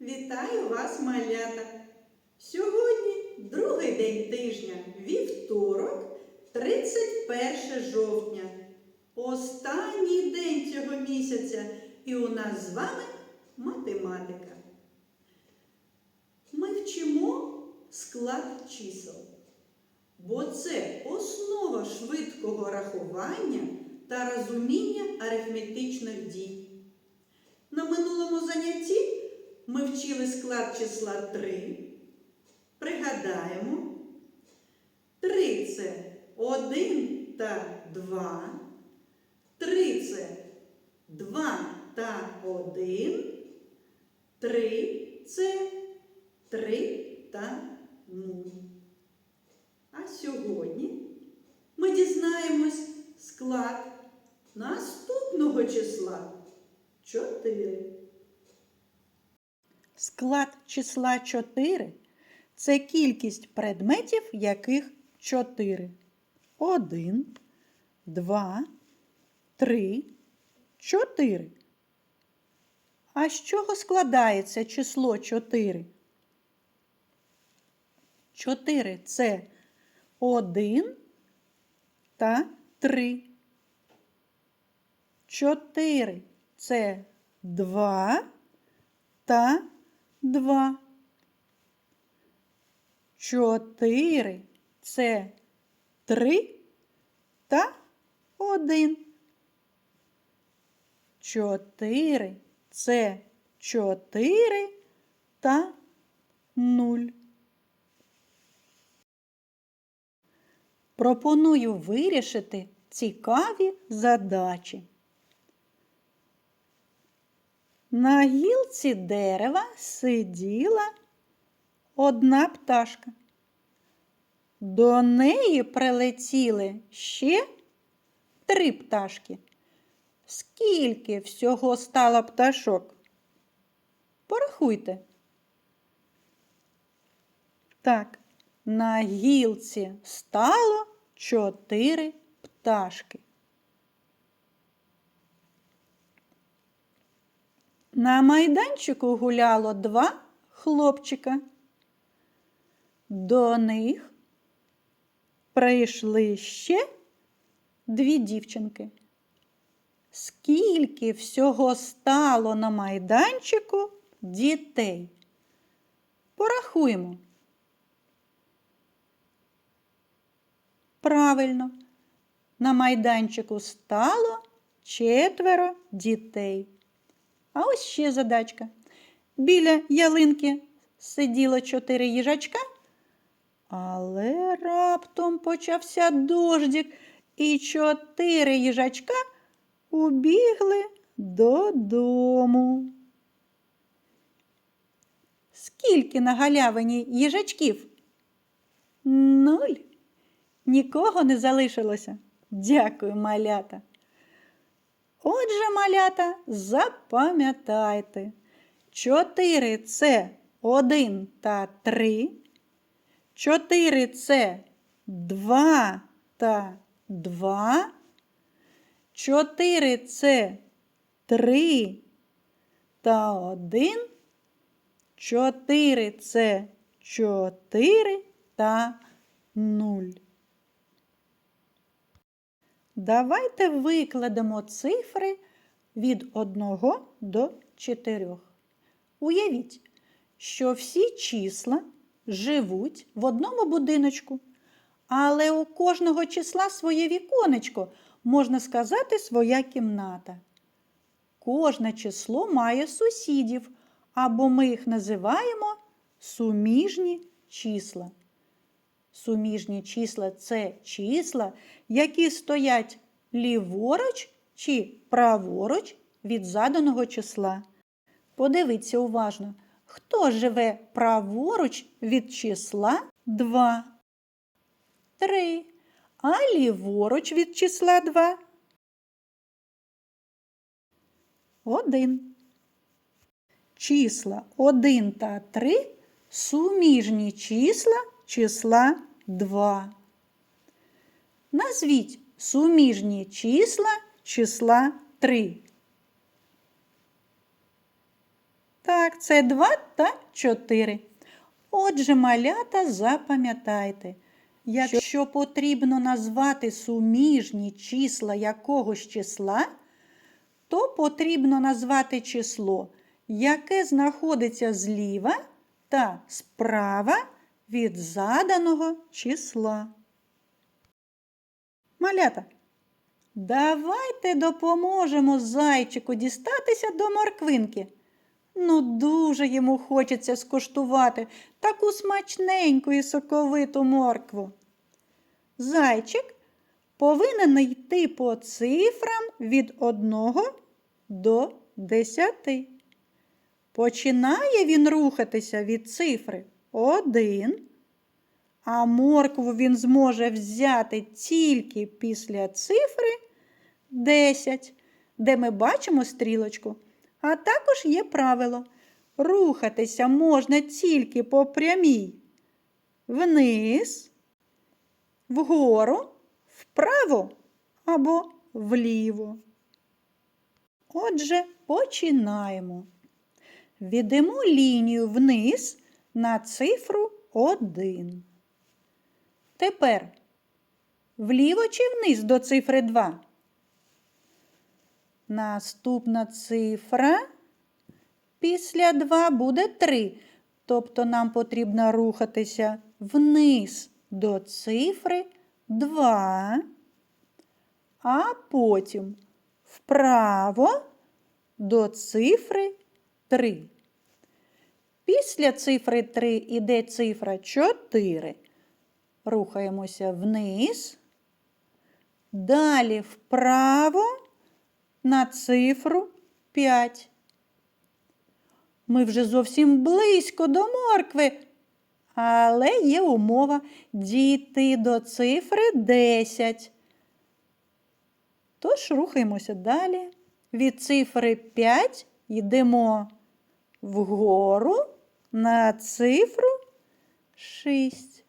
Вітаю вас, малята! Сьогодні другий день тижня, вівторок, 31 жовтня. Останній день цього місяця, і у нас з вами математика. Ми вчимо склад чисел, бо це основа швидкого рахування та розуміння арифметичних дій. На минулому занятті ми вчили склад числа 3. Пригадаємо. 3 це 1 та 2. 3 це 2 та 1. 3 це 3 та 0. А сьогодні ми дізнаємось склад наступного числа 4. Склад числа 4 це кількість предметів, яких 4. 1, 2, 3, 4. А з чого складається число 4? 4 це 1 та 3. 4 це 2 та 2. 4 це 3 та 1. 4 це 4 та 0. Пропоную вирішити цікаві задачі. На гілці дерева сиділа одна пташка. До неї прилетіли ще три пташки. Скільки всього стало пташок? Порахуйте. Так, на гілці стало чотири пташки. На майданчику гуляло два хлопчика. До них прийшли ще дві дівчинки. Скільки всього стало на майданчику дітей? Порахуємо. Правильно, на майданчику стало четверо дітей. А ось ще задачка. Біля ялинки сиділо чотири їжачка, але раптом почався дождик, і чотири їжачка убігли додому. Скільки на галявині їжачків? Нуль. Нікого не залишилося. Дякую, малята. Отже, малята, запам'ятайте. Чотири це один та три. Чотири це два та два. Чотири це три та один. Чотири це чотири та нуль. Давайте викладемо цифри від 1 до 4. Уявіть, що всі числа живуть в одному будиночку, але у кожного числа своє віконечко, можна сказати, своя кімната. Кожне число має сусідів, або ми їх називаємо суміжні числа. Суміжні числа це числа, які стоять ліворуч чи праворуч від заданого числа. Подивіться уважно, хто живе праворуч від числа 2, 3, а ліворуч від числа 2. 1. Числа 1 та 3 суміжні числа числа 2. Назвіть суміжні числа числа 3. Так, це 2 та 4. Отже, малята, запам'ятайте, якщо потрібно назвати суміжні числа якогось числа, то потрібно назвати число, яке знаходиться зліва та справа від заданого числа. Малята, давайте допоможемо зайчику дістатися до морквинки. Ну, дуже йому хочеться скуштувати таку смачненьку і соковиту моркву. Зайчик повинен йти по цифрам від 1 до 10. Починає він рухатися від цифри 1, а моркву він зможе взяти тільки після цифри 10, де ми бачимо стрілочку. А також є правило. Рухатися можна тільки по прямій вниз, вгору, вправо або вліво. Отже, починаємо. Відемо лінію вниз на цифру 1. Тепер вліво чи вниз до цифри 2? Наступна цифра після 2 буде 3. Тобто нам потрібно рухатися вниз до цифри 2, а потім вправо до цифри 3. Після цифри 3 іде цифра 4. Рухаємося вниз. Далі вправо на цифру 5. Ми вже зовсім близько до моркви, але є умова дійти до цифри 10. Тож рухаємося далі. Від цифри 5 йдемо вгору на цифру 6.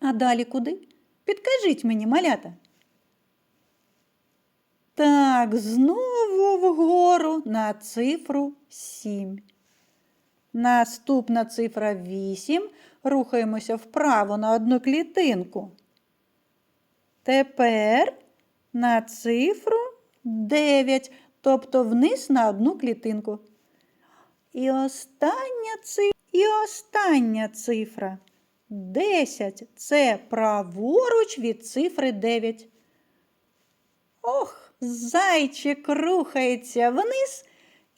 А далі куди? Підкажіть мені, малята. Так, знову вгору на цифру 7. Наступна цифра 8. Рухаємося вправо на одну клітинку. Тепер на цифру 9, тобто вниз на одну клітинку. І остання цифра, і остання цифра 10. Це праворуч від цифри 9. Ох, зайчик рухається вниз,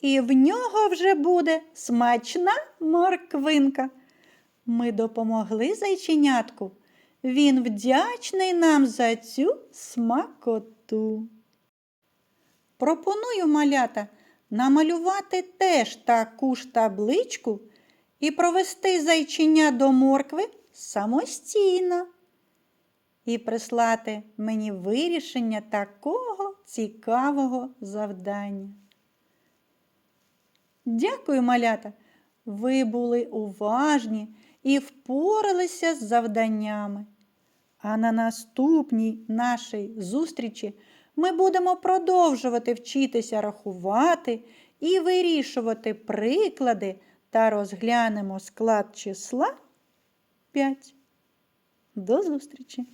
і в нього вже буде смачна морквинка. Ми допомогли зайченятку. Він вдячний нам за цю смакоту. Пропоную малята намалювати теж таку ж табличку і провести зайчиня до моркви самостійно і прислати мені вирішення такого цікавого завдання. Дякую, малята! Ви були уважні і впоралися з завданнями. А на наступній нашій зустрічі ми будемо продовжувати вчитися рахувати і вирішувати приклади та розглянемо склад числа 5. До зустрічі!